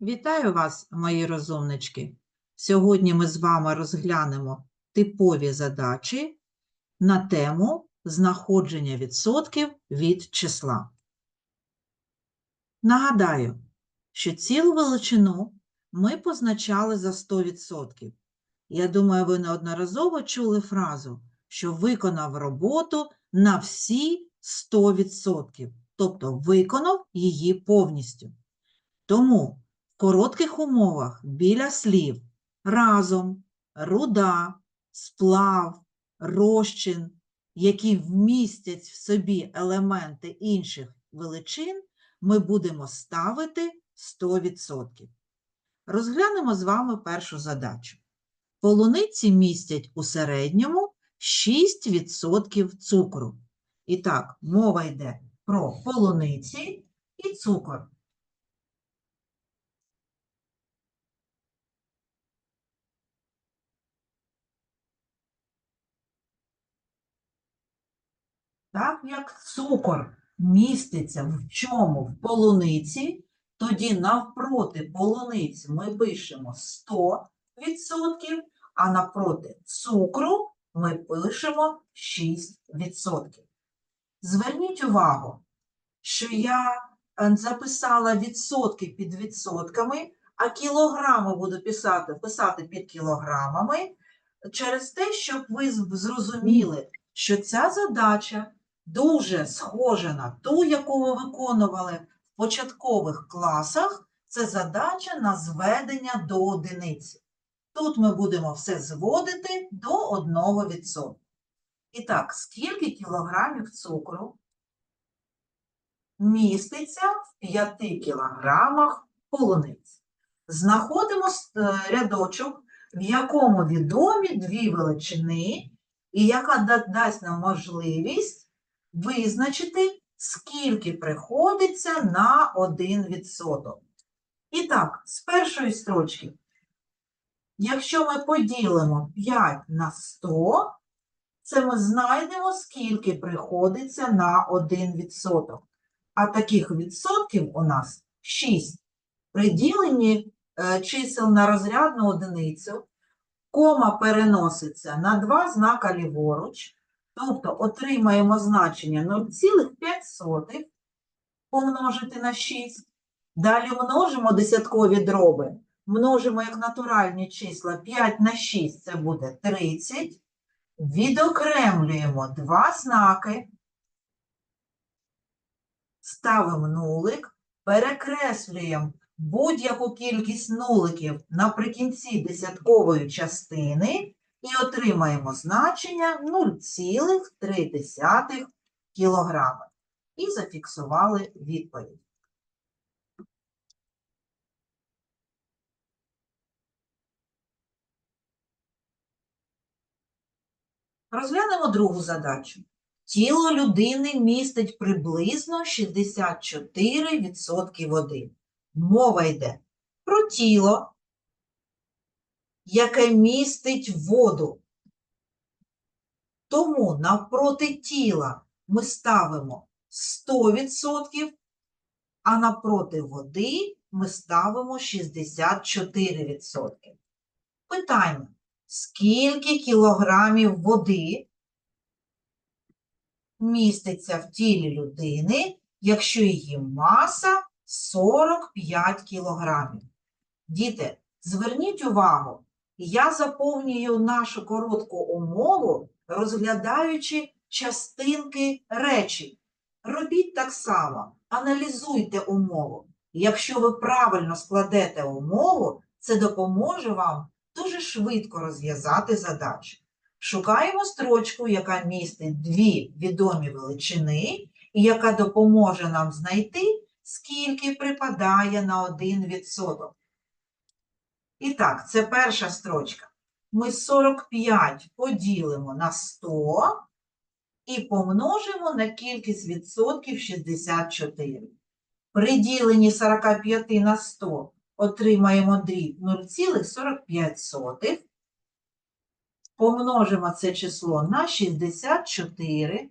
Вітаю вас, мої розумнички! Сьогодні ми з вами розглянемо типові задачі на тему знаходження відсотків від числа. Нагадаю, що цілу величину ми позначали за 100%. Я думаю, ви неодноразово чули фразу, що виконав роботу на всі 100%, тобто виконав її повністю. Тому коротких умовах біля слів разом, руда, сплав, розчин, які вмістять в собі елементи інших величин, ми будемо ставити 100%. Розглянемо з вами першу задачу. Полуниці містять у середньому 6% цукру. І так, мова йде про полуниці і цукор. Так як цукор міститься в чому? В полуниці, тоді навпроти полуниць ми пишемо 100%, а навпроти цукру ми пишемо 6%. Зверніть увагу, що я е, записала відсотки під відсотками, а кілограми буду писати, писати під кілограмами через те, щоб ви зрозуміли, що ця задача дуже схожа на ту, яку ви виконували в початкових класах. Це задача на зведення до одиниці. Тут ми будемо все зводити до 1%. І так, скільки кілограмів цукру міститься в 5 кілограмах полуниць? Знаходимо е, рядочок, в якому відомі дві величини, і яка дасть нам можливість визначити, скільки приходиться на 1%. І так, з першої строчки, якщо ми поділимо 5 на 100, це ми знайдемо, скільки приходиться на 1%. А таких відсотків у нас 6. При діленні е, чисел на розрядну одиницю кома переноситься на два знака ліворуч, тобто отримаємо значення 0,5 помножити на 6. Далі множимо десяткові дроби. Множимо як натуральні числа 5 на 6 це буде 30. Відокремлюємо два знаки, ставимо нулик, перекреслюємо будь-яку кількість нуликів наприкінці десяткової частини і отримаємо значення 0,3 кг. І зафіксували відповідь. Розглянемо другу задачу. Тіло людини містить приблизно 64% води. Мова йде про тіло, яке містить воду. Тому навпроти тіла ми ставимо 100%, а навпроти води ми ставимо 64%. Питання. Скільки кілограмів води міститься в тілі людини, якщо її маса 45 кілограмів? Діти, зверніть увагу, я заповнюю нашу коротку умову, розглядаючи частинки речень. Робіть так само, аналізуйте умову. Якщо ви правильно складете умову, це допоможе вам дуже швидко розв'язати задачу. Шукаємо строчку, яка містить дві відомі величини, і яка допоможе нам знайти, скільки припадає на 1%. І так, це перша строчка. Ми 45 поділимо на 100 і помножимо на кількість відсотків 64. При діленні 45 на 100 отримаємо дріб 0,45. Помножимо це число на 64.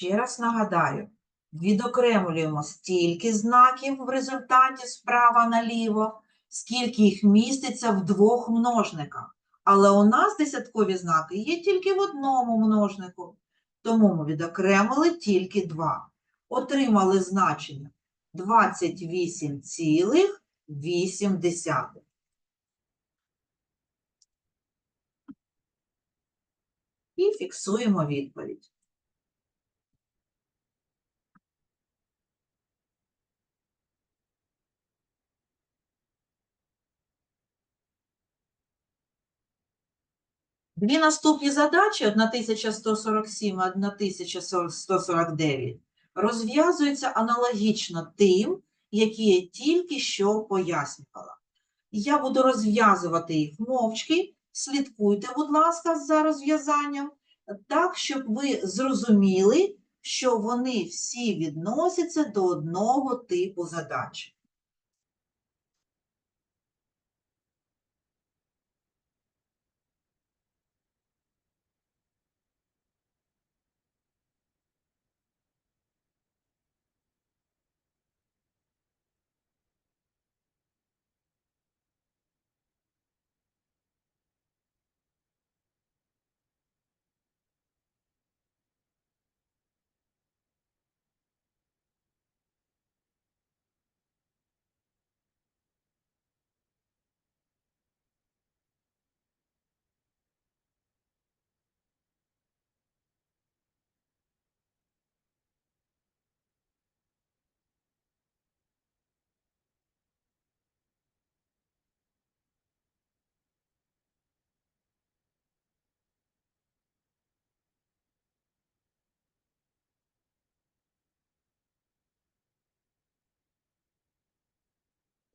Ще раз нагадаю, відокремлюємо стільки знаків в результаті справа наліво, скільки їх міститься в двох множниках. Але у нас десяткові знаки є тільки в одному множнику, тому ми відокремили тільки два. Отримали значення 28,8. І фіксуємо відповідь. Дві наступні задачі 1147 і 1149 розв'язуються аналогічно тим, які я тільки що пояснювала. Я буду розв'язувати їх мовчки. Слідкуйте, будь ласка, за розв'язанням, так, щоб ви зрозуміли, що вони всі відносяться до одного типу задач.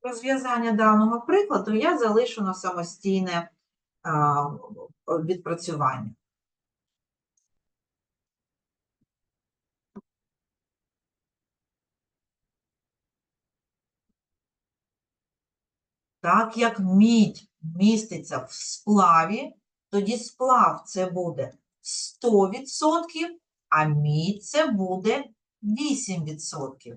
Розв'язання даного прикладу я залишу на самостійне відпрацювання. Так як мідь міститься в сплаві, тоді сплав це буде 100%, а мідь це буде 8%.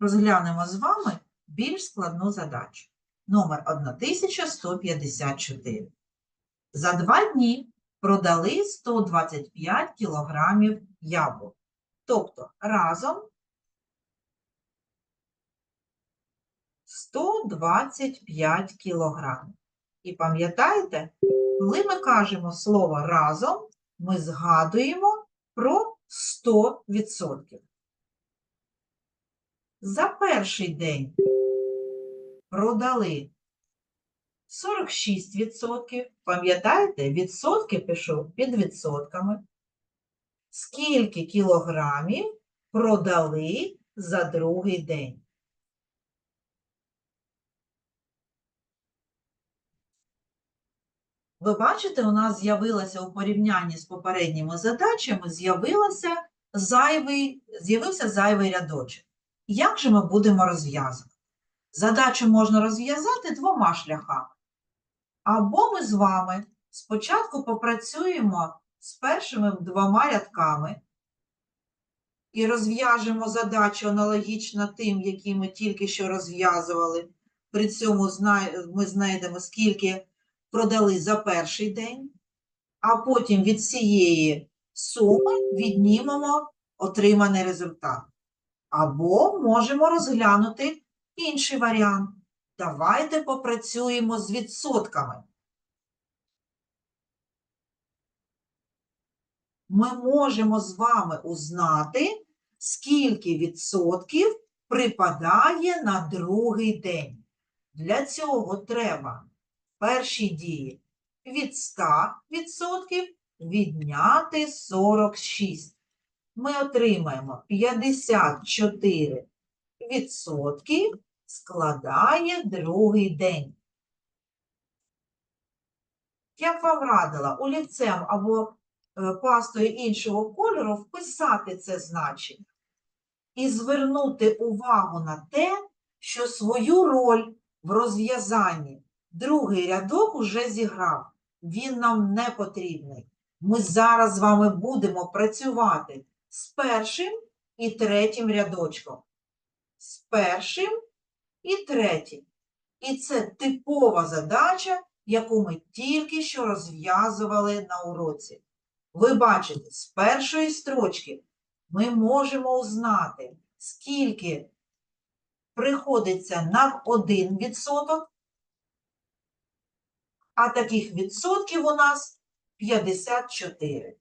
Розглянемо з вами більш складну задачу. Номер 1154. За два дні продали 125 кілограмів яблук. Тобто разом 125 кілограмів. І пам'ятаєте, коли ми кажемо слово разом, ми згадуємо про 100%. За перший день продали 46%. Пам'ятаєте, відсотки пишу під відсотками. Скільки кілограмів продали за другий день? Ви бачите, у нас з'явилося у порівнянні з попередніми задачами, з'явилося зайвий, з'явився зайвий рядочок. Як же ми будемо розв'язувати? Задачу можна розв'язати двома шляхами. Або ми з вами спочатку попрацюємо з першими двома рядками і розв'яжемо задачу аналогічно тим, які ми тільки що розв'язували. При цьому ми знайдемо, скільки продали за перший день, а потім від цієї суми віднімемо отриманий результат. Або можемо розглянути інший варіант. Давайте попрацюємо з відсотками. Ми можемо з вами узнати, скільки відсотків припадає на другий день. Для цього треба в першій дії від 100% відняти 46. Ми отримаємо 54 відсотки складає другий день. Я б вам радила олівцем або е, пастою іншого кольору вписати це значення і звернути увагу на те, що свою роль в розв'язанні другий рядок уже зіграв. Він нам не потрібний. Ми зараз з вами будемо працювати з першим і третім рядочком. З першим і третім. І це типова задача, яку ми тільки що розв'язували на уроці. Ви бачите, з першої строчки ми можемо узнати, скільки приходиться на 1%, а таких відсотків у нас 54.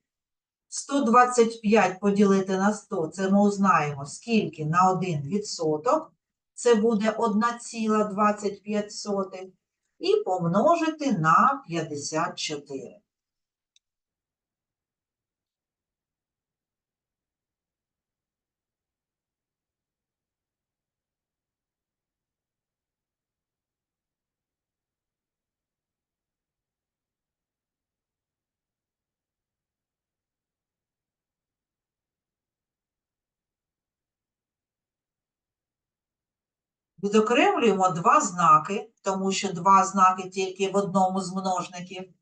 125 поділити на 100, це ми узнаємо, скільки на 1%. Це буде 1,25. І помножити на 54. Відокремлюємо два знаки, тому що два знаки тільки в одному з множників.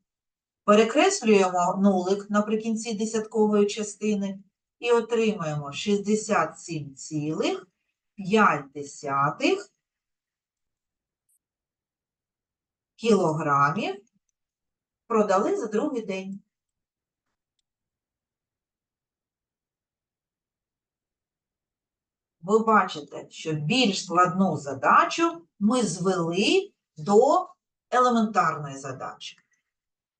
Перекреслюємо нулик наприкінці десяткової частини і отримаємо 67,5 кілограмів продали за другий день. Ви бачите, що більш складну задачу ми звели до елементарної задачі.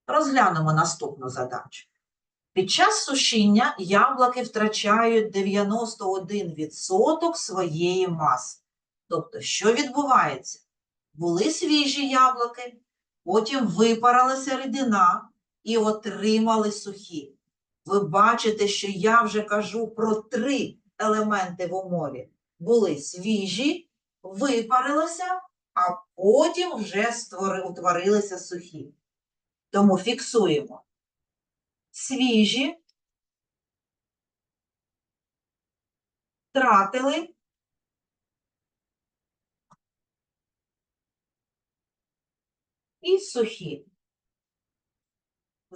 Розглянемо наступну задачу. Під час сушіння яблуки втрачають 91% своєї маси. Тобто, що відбувається? Були свіжі яблуки, потім випаралася рідина і отримали сухі. Ви бачите, що я вже кажу про три елементи в умові були свіжі, випарилися, а потім вже створи, утворилися сухі. Тому фіксуємо свіжі, втратили, і сухі.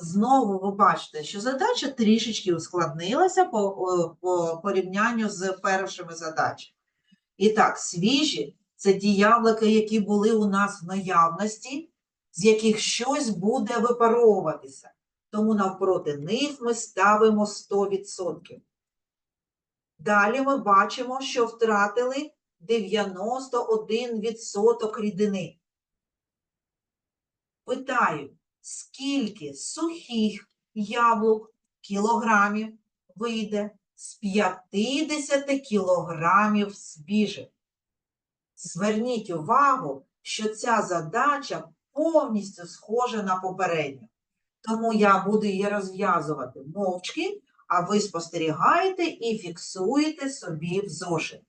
Знову ви бачите, що задача трішечки ускладнилася по, по порівнянню з першими задачами. І так, свіжі це ті яблуки, які були у нас в наявності, з яких щось буде випаровуватися. Тому навпроти них ми ставимо 100%. Далі ми бачимо, що втратили 91% рідини. Питаю, скільки сухих яблук кілограмів вийде з 50 кілограмів свіжих. Зверніть увагу, що ця задача повністю схожа на попередню. Тому я буду її розв'язувати мовчки, а ви спостерігаєте і фіксуєте собі в зошит.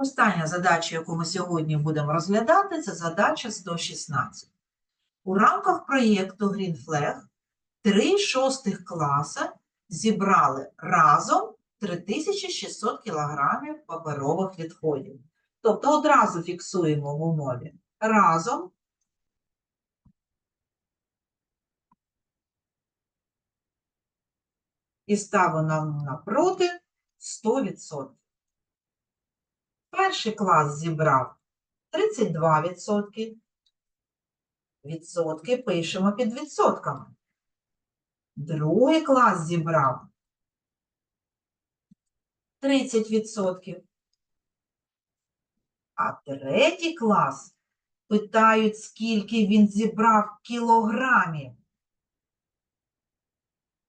Остання задача, яку ми сьогодні будемо розглядати, це задача 116. У рамках проєкту Green Flag три шостих класа зібрали разом 3600 кг паперових відходів. Тобто одразу фіксуємо в умові разом і ставимо напроти 100%. Перший клас зібрав 32%. Відсотки пишемо під відсотками. Другий клас зібрав 30%. А третій клас питають, скільки він зібрав кілограмів.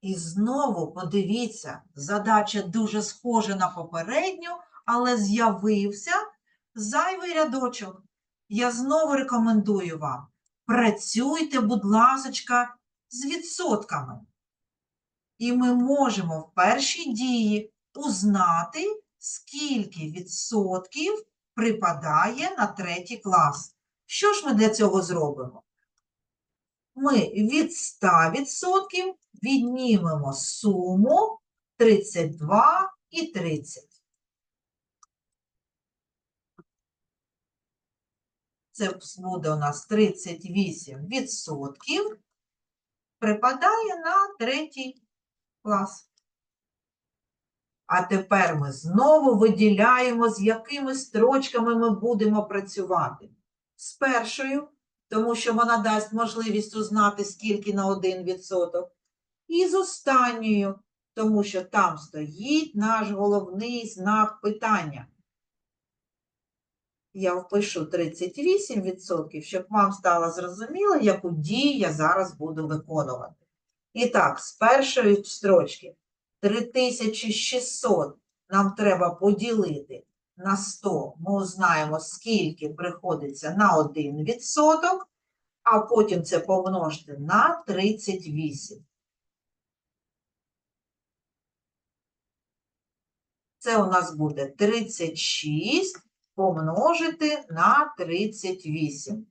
І знову подивіться, задача дуже схожа на попередню, але з'явився зайвий рядочок. Я знову рекомендую вам, працюйте, будь ласочка, з відсотками. І ми можемо в першій дії узнати, скільки відсотків припадає на третій клас. Що ж ми для цього зробимо? Ми від 100% віднімемо суму 32 і 30. Це буде у нас 38 відсотків, припадає на третій клас. А тепер ми знову виділяємо, з якими строчками ми будемо працювати. З першою, тому що вона дасть можливість узнати, скільки на 1%. І з останньою, тому що там стоїть наш головний знак питання. Я впишу 38%, щоб вам стало зрозуміло, яку дію я зараз буду виконувати. І так, з першої строчки 3600 нам треба поділити на 100. Ми узнаємо, скільки приходиться на 1%, а потім це помножити на 38. Це у нас буде 36 помножити на 38.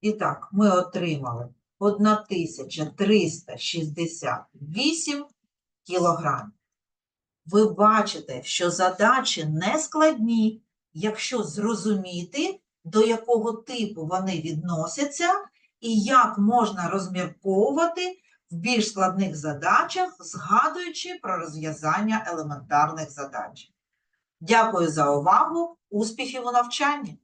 І так, ми отримали 1368 кілограмів. Ви бачите, що задачі не складні, якщо зрозуміти, до якого типу вони відносяться, і як можна розмірковувати в більш складних задачах, згадуючи про розв'язання елементарних задач. Дякую за увагу, успіхів у навчанні!